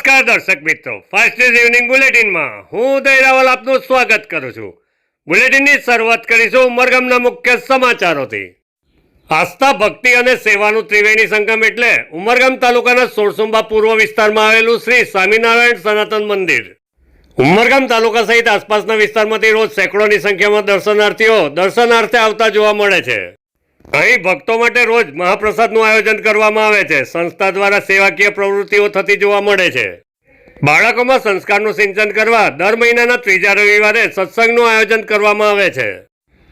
નમસ્કાર દર્શક મિત્રો. ફાસ્ટ ન્યૂઝ ઇવનિંગ બુલેટિનમાં હું ઉદય રાવલ આપનું સ્વાગત કરું છું. બુલેટિનની શરૂઆત કરીશું ઉમરગામના મુખ્ય સમાચારોથી. આસ્થા, ભક્તિ અને સેવાનું ત્રિવેણી સંગમ એટલે ઉમરગામ તાલુકાના સોળસુંબા પૂર્વ વિસ્તારમાં આવેલું શ્રી સ્વામિનારાયણ સનાતન મંદિર. ઉમરગામ તાલુકા સહિત આસપાસના વિસ્તારમાંથી રોજ સેંકડોની સંખ્યામાં દર્શનાર્થીઓ દર્શનાર્થે આવતા જોવા મળે છે. અહીં ભક્તો માટે રોજ મહાપ્રસાદનું આયોજન કરવામાં આવે છે. સંસ્થા દ્વારા સેવાકીય પ્રવૃત્તિઓ થતી જોવા મળે છે. બાળકોમાં સંસ્કારનું સિંચન કરવા દર મહિનાના ત્રીજા રવિવારે સત્સંગનું આયોજન કરવામાં આવે છે.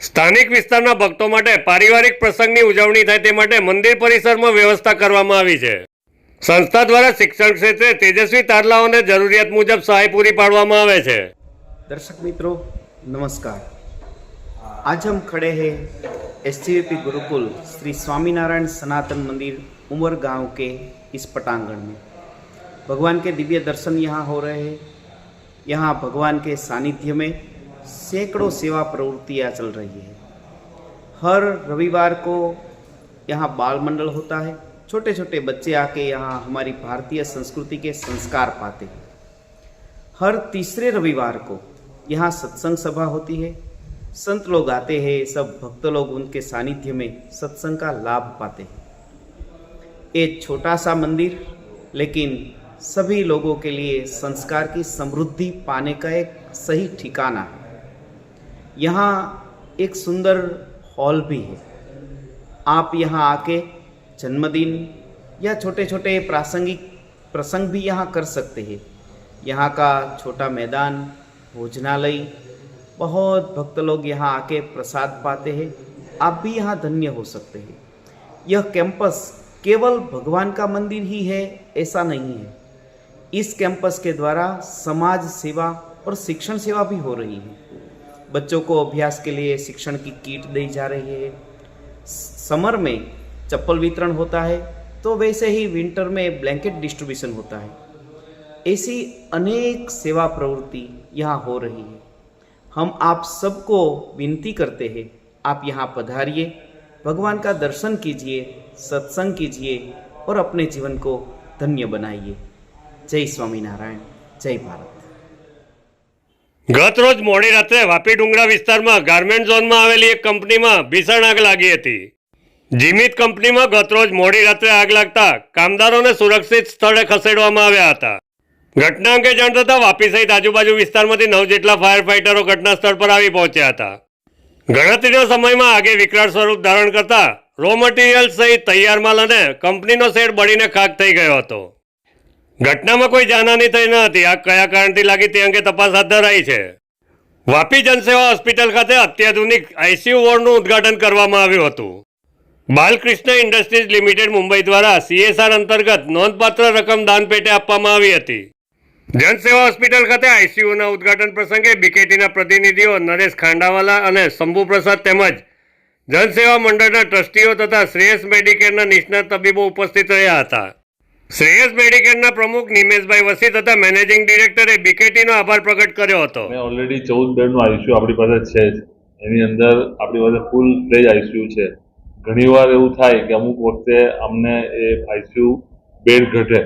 સ્થાનિક વિસ્તારના ભક્તો માટે પારિવારિક પ્રસંગની ઉજવણી થાય તે માટે મંદિર પરિસરમાં વ્યવસ્થા કરવામાં આવી છે. સંસ્થા દ્વારા શિક્ષણ ક્ષેત્રે તેજસ્વી તારલાઓને જરૂરિયાત મુજબ સહાય પૂરી પાડવામાં આવે છે. દર્શક મિત્રો, નમસ્કાર. आज हम खड़े हैं एस गुरुकुल श्री स्वामीनारायण सनातन मंदिर उमर गाँव के इस पटांगण में। भगवान के दिव्य दर्शन यहाँ हो रहे हैं। यहाँ भगवान के सानिध्य में सैकड़ों सेवा प्रवृत्तियाँ चल रही है। हर रविवार को यहाँ बाल मंडल होता है। छोटे छोटे बच्चे आके यहाँ हमारी भारतीय संस्कृति के संस्कार पाते हैं। हर तीसरे रविवार को यहाँ सत्संग सभा होती है। संत लोग आते हैं, सब भक्त लोग उनके सानिध्य में सत्संग का लाभ पाते हैं। एक छोटा सा मंदिर, लेकिन सभी लोगों के लिए संस्कार की समृद्धि पाने का एक सही ठिकाना है। यहाँ एक सुंदर हॉल भी है। आप यहाँ आके जन्मदिन या छोटे छोटे प्रासंगिक प्रसंग भी यहाँ कर सकते हैं। यहाँ का छोटा मैदान, भोजनालय बहुत भक्त लोग यहाँ आके प्रसाद पाते हैं। आप भी यहाँ धन्य हो सकते हैं। यह कैंपस केवल भगवान का मंदिर ही है, ऐसा नहीं है। इस कैंपस के द्वारा समाज सेवा और शिक्षण सेवा भी हो रही है। बच्चों को अभ्यास के लिए शिक्षण की किट दी जा रही है। समर में चप्पल वितरण होता है तो वैसे ही विंटर में ब्लैंकेट डिस्ट्रीब्यूशन होता है। ऐसी अनेक सेवा प्रवृत्ति यहाँ हो रही है। हम आप सबको विनती करते हैं आप यहाँ पधारिए भगवान का दर्शन कीजिए सत्संग कीजिए और अपने जीवन को धन्य बनाइए जय स्वामीनारायण जय भारत ગત રોજ મોડી રાત્રે વાપી ડુંગરા વિસ્તારમાં ગાર્મેન્ટ ઝોનમાં આવેલી એક કંપનીમાં ભીષણ આગ લાગી હતી જીમિત કંપનીમાં ગત રોજ મોડી રાત્રે આગ લાગતા કામદારોને સુરક્ષિત સ્થળે ખસેડવામાં આવ્યા હતા ઘટના અંગે જાણ થતાં વાપી સહિત આજુબાજુ વિસ્તારમાંથી નવ જેટલા ફાયર ફાઇટરો ઘટના સ્થળ પર આવી પહોંચ્યા હતા. ગણતરીના સમયમાં આગે વિકરાળ સ્વરૂપ ધારણ કરતા રો મટીરિયલ સહિત તૈયાર માલ અને કંપનીનો શેડ બળીને ખાક થઈ ગયો હતો. ઘટનામાં કોઈ જાનહાની થઈ ન હતી. આગ કયા કારણથી લાગી તે અંગે તપાસ હાથ ધરાઈ છે. વાપી જનસેવા હોસ્પિટલ ખાતે અત્યાધુનિક આઈસીયુ વોર્ડનું ઉદ્ઘાટન કરવામાં આવ્યું હતું. બાલકૃષ્ણ ઇન્ડસ્ટ્રીઝ લિમિટેડ મુંબઈ દ્વારા સીએસઆર અંતર્ગત નોંધપાત્ર રકમ દાન પેટે આપવામાં આવી હતી. જનસેવા હોસ્પિટલ ખાતે આઈસીયુના ઉદઘાટન પ્રસંગે બીકેટીના પ્રતિનિધિઓ નરેશ ખાંડાવાલા અને શંભુ પ્રસાદ તેમજ જનસેવા મંડળના ટ્રસ્ટીઓ તથા શ્રેયસ મેડિકેરના નિષ્ણાત તબીબો ઉપસ્થિત રહ્યા હતા. શ્રેયસ મેડિકેરના પ્રમુખ નિમેશભાઈ વસી તથા મેનેજિંગ ડિરેક્ટરે બીકેટીનો આભાર પ્રગટ કર્યો હતો. ઓલરેડી ચૌદ બેડનું આઈસીયુ આપણી પાસે છે એની અંદર આપણી પાસે ફૂલ ફ્લેજ આઈસીયુ છે. ઘણીવાર એવું થાય કે અમુક વખતે અમને એ આઈસીયુ બેડ ઘટે.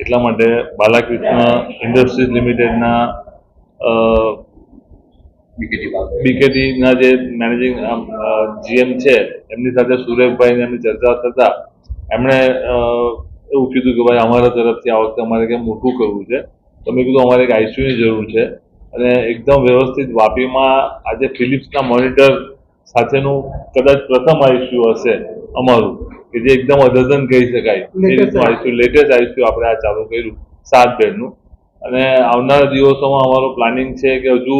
એટલા માટે બાલાકૃષ્ણ ઇન્ડસ્ટ્રીઝ લિમિટેડના બીકેટીના જે મેનેજિંગ જીએમ છે, એમની સાથે સુરેશભાઈને એમની ચર્ચા થતા એમણે એવું કીધું કે ભાઈ અમારા તરફથી આ વખતે અમારે કંઈ મોટું કરવું છે. તો મેં કીધું અમારે એક આઈસીયુની જરૂર છે. અને એકદમ વ્યવસ્થિત વાપીમાં આજે ફિલિપ્સના મોનિટર સાથેનું કદાચ પ્રથમ આઈસીયુ હશે. અમારું કે જે એકદમ અદ્યતન કહી શકાય. એ રીતનું લેટેસ્ટ આઈસીયુ આપણે આ ચાલુ કર્યું સાત બેડનું. અને આવનારા દિવસોમાં અમારું પ્લાનિંગ છે કે હજુ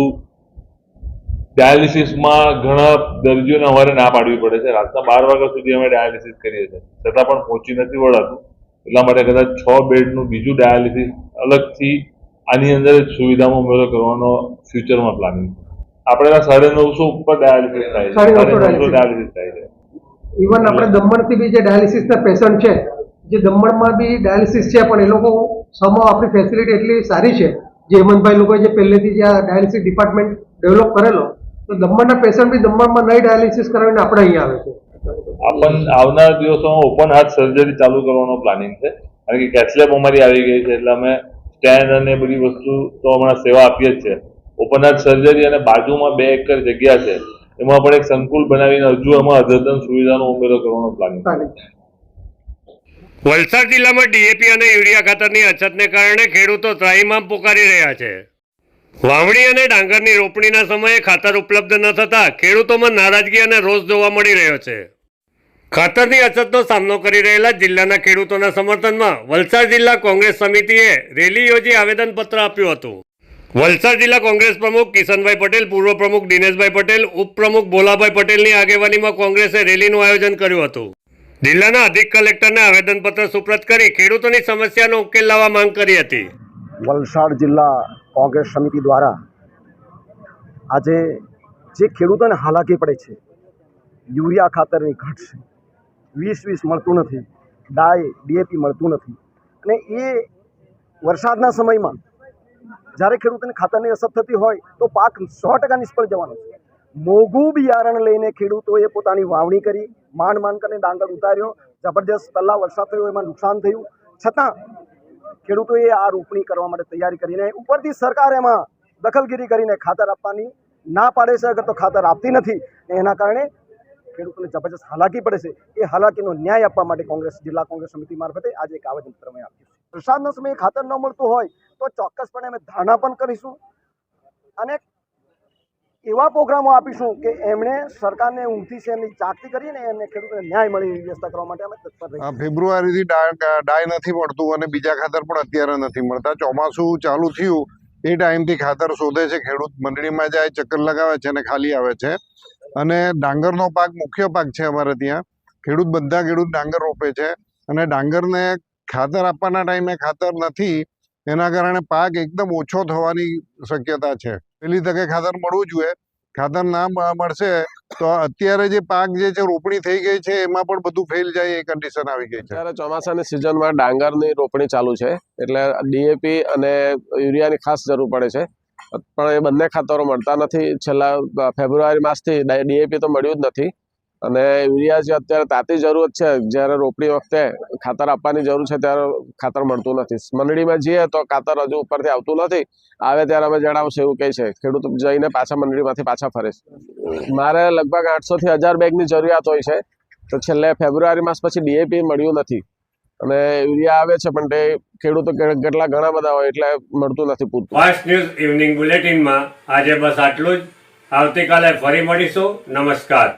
ડાયાલિસિસમાં ઘણા દર્દીઓને અમારે ના પાડવી પડે છે. રાતના બાર વાગ્યા સુધી અમે ડાયાલિસિસ કરીએ છીએ. છતાં પણ પહોંચી નથી વળાતું. એટલા માટે કદાચ છ બેડનું બીજું ડાયાલિસિસ અલગથી આની અંદર જ સુવિધામાં ઉમેરો કરવાનો ફ્યુચરમાં પ્લાનિંગ છે. આપણે સાડા સાડે નવસો ઉપર ડાયાલિસિસ થાય છે. સાડા નવસો ડાયાલિસિસ થાય છે. ઇવન આપણે દમણથી બી જે ડાયાલિસિસના પેશન્ટ છે જે દમણમાં બી ડાયાલિસિસ છે પણ એ લોકો સમો આપણી ફેસિલિટી એટલી સારી છે. જે હેમંતભાઈ લોકોએ જે પહેલેથી જે આ ડાયાલિસિસ ડિપાર્ટમેન્ટ ડેવલપ કરેલો તો દમણના પેશન્ટ બી દમણમાં નહીં ડાયાલિસિસ કરાવીને આપણે અહીંયા આવે છે. આપણ આવનાર દિવસોમાં ઓપન હાર્ટ સર્જરી ચાલુ કરવાનો પ્લાનિંગ છે. કારણ કે કેથલેબ અમારી આવી ગઈ છે એટલે અમે સ્ટેન્ડ અને બધી વસ્તુ તો હમણાં સેવા આપીએ જ છે. ઓપન હાર્ટ સર્જરી અને બાજુમાં બે એકર જગ્યા છે. એમાં પણ એક સંકુલ બનાવીને હજુ એમાં અદ્યતન સુવિધાનો ઉમેરો કરવાનો પ્લાનિંગ છે. વલસાડ જિલ્લામાં ડીએપી અને યુરિયા ખાતરની અછતને કારણે ખેડૂતો ત્રાહિમામ પોકારી રહ્યા છે. વાવણી અને ડાંગરની રોપણીના સમયે ખાતર ઉપલબ્ધ ન થતા ખેડૂતોમાં નારાજગી અને રોષ જોવા મળી રહ્યો છે. ખાતરની અછતનો સામનો કરી રહેલા જિલ્લાના ખેડૂતોના સમર્થનમાં વલસાડ જિલ્લા કોંગ્રેસ સમિતિએ રેલી યોજી આવેદનપત્ર આપ્યું હતું. વલસાડ જિલ્લા કોંગ્રેસ પ્રમુખ કિશનભાઈ પટેલ, પૂર્વ પ્રમુખ દિનેશભાઈ પટેલ, ઉપપ્રમુખ ભોલાભાઈ પટેલની આગેવાનીમાં કોંગ્રેસે રેલીનું આયોજન કર્યું હતું. જિલ્લાના અધિક કલેક્ટરને આવેદનપત્ર સુપ્રત કરી ખેડૂતોની સમસ્યાનો ઉકેલ લાવવા માંગ કરી હતી. વલસાડ જિલ્લા કોંગ્રેસ સમિતિ દ્વારા આજે જે ખેડૂતોને હાલાકી પડે છે, યુરિયા ખાતરની ઘટ છે, વીસ વીસ મળતું નથી, ડાય, ડીએપી મળતું નથી, અને એ વરસાદના સમયમાં જ્યારે ખેડૂતોને ખાતરની અસર થતી હોય તો પાક સો ટકા નિષ્ફળ જવાનો છે. મોઘું બિયારણ લઈને ખેડૂતોએ પોતાની વાવણી કરી, માંડ માંડ કરીને ડાંગર ઉતાર્યો. જબરજસ્ત પહેલાં વરસાદ થયો, એમાં નુકસાન થયું. છતાં ખેડૂતોએ આ રોપણી કરવા માટે તૈયારી કરીને ઉપરથી સરકાર એમાં દખલગીરી કરીને ખાતર આપવાની ના પાડે છે, અગર તો ખાતર આપતી નથી. એના કારણે ખેડૂતોને જબરજસ્ત હાલાકી પડે છે. એ હાલાકીનો ન્યાય આપવા માટે કોંગ્રેસ, જિલ્લા કોંગ્રેસ સમિતિ મારફતે આજે એક આવેદનપત્ર મેં આપ્યું છે. વરસાદના સમયે ખાતર ન મળતું હોય તો ચોક્કસપણે અમે ધારણા પણ કરીશું. અને એવા પ્રોગ્રામો આપીશું કે એમણે સરકારને ઊંઘથી છે એમની જાગતી કરીને એમને ખેડૂતોને ન્યાય મળે એવી કરવા માટે અમે તત્પર ફેબ્રુઆરીથી ડાય નથી મળતું અને બીજા ખાતર પણ અત્યારે નથી મળતા. ચોમાસું ચાલુ થયું, એ ટાઈમથી ખાતર શોધે છે, ખેડૂત મંડળીમાં જાય, ચક્કર લગાવે છે અને ખાલી આવે છે. અને ડાંગરનો પાક મુખ્ય પાક છે અમારે ત્યાં. ખેડૂત બધા ખેડૂત ડાંગર રોપે છે અને ડાંગરને ખાતર આપવાના ટાઈમે ખાતર નથી, એના કારણે પાક એકદમ ઓછો થવાની શક્યતા છે. પેલી તકે ખાતર મળવું જોઈએ. ખાતર ના મળશે તો અત્યારે જે પાક જે છે રોપણી થઈ ગઈ છે, એમાં પણ બધું ફેલ જાય એ કન્ડિશન આવી ગઈ છે. અત્યારે ચોમાસાની સિઝનમાં ડાંગરની રોપણી ચાલુ છે, એટલે ડીએપી અને યુરિયાની ખાસ જરૂર પડે છે. પણ એ બંને ખાતરો મળતા નથી. છેલ્લા ફેબ્રુઆરી માસથી ડીએપી તો મળ્યું જ નથી. અને યુરિયા જે અત્યારે તાતી જરૂરત છે. જ્યારે રોપણી વખતે ખાતર આપવાની જરૂર છે ત્યારે ખાતર મળતું નથી. મંડળીમાં જઈએ તો ખાતર હજુ ઉપરથી આવતું નથી. આવે ત્યારે અમે જણાવશું એવું કહે છે. ખેડૂત જઈને પાછા મંડળીમાંથી પાછા ફરે મારે લગભગ આઠસોથી હજાર બેગની જરૂરિયાત હોય છે. તો છેલ્લે ફેબ્રુઆરી માસ પછી ડીએપી મળ્યું નથી. અને યુરિયા આવે છે, પણ તે ખેડૂતો કેટલા ઘણા બધા હોય એટલે મળતું નથી પૂરતું. ફાસ્ટ ન્યૂઝ ઇવનિંગ બુલેટિનમાં આજે બસ આટલું જ. આવતીકાલે ફરી મળીશું. નમસ્કાર.